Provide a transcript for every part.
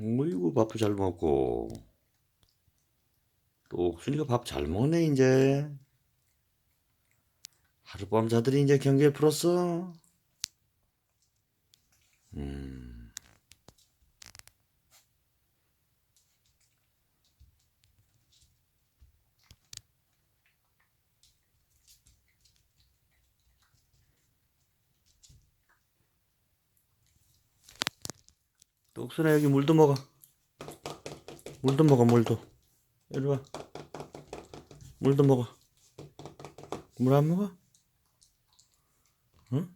어이구 밥도 잘 먹고. 또 옥순이가 밥 잘 먹네 이제. 하룻밤 자들이 이제 경기에 풀었어. 음 옥순아 여기 물도 먹어. 물도 먹어 물도. 이리 와. 물도 먹어. 물 안 먹어? 응?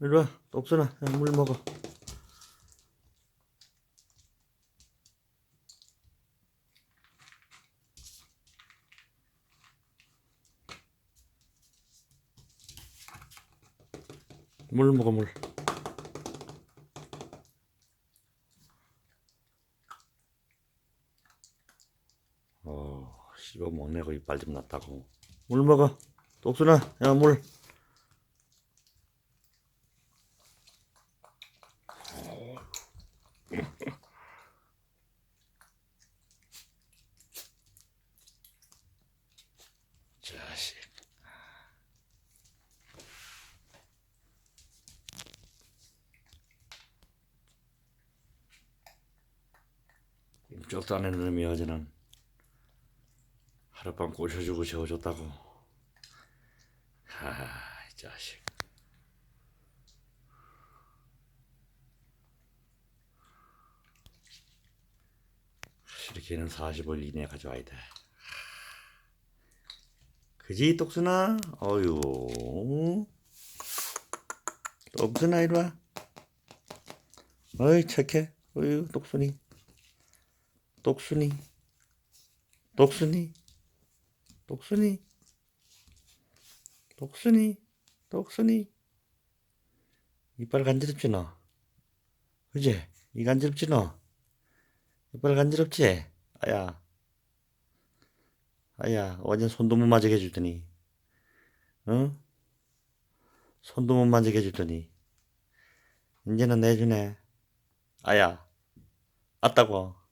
이리 와 옥순아. 물 먹어. 물 먹어 물 어, 씹어 먹네 거 이빨 좀 났다고. 물 먹어. 독순아, 야 물. 자식. 꿈쩍도 안 했는 놈이 어제는 하룻밤 꼬셔주고 재워줬다고. 하, 이 자식. 이렇게는 40월 이내에 가져와야 돼. 그지, 똑순아? 어유. 똑순아, 이리 와. 어이, 착해. 어유, 똑순이. 똑순이. 똑순이. 독순이. 독순이. 독순이. 이빨 간지럽지 너? 그지? 이 간지럽지 너? 이빨 간지럽지? 아야. 아야 완전 손도 못 만지게 해주더니. 응 손도 못 만지게 해주더니. 이제는 내주네. 아야 아따고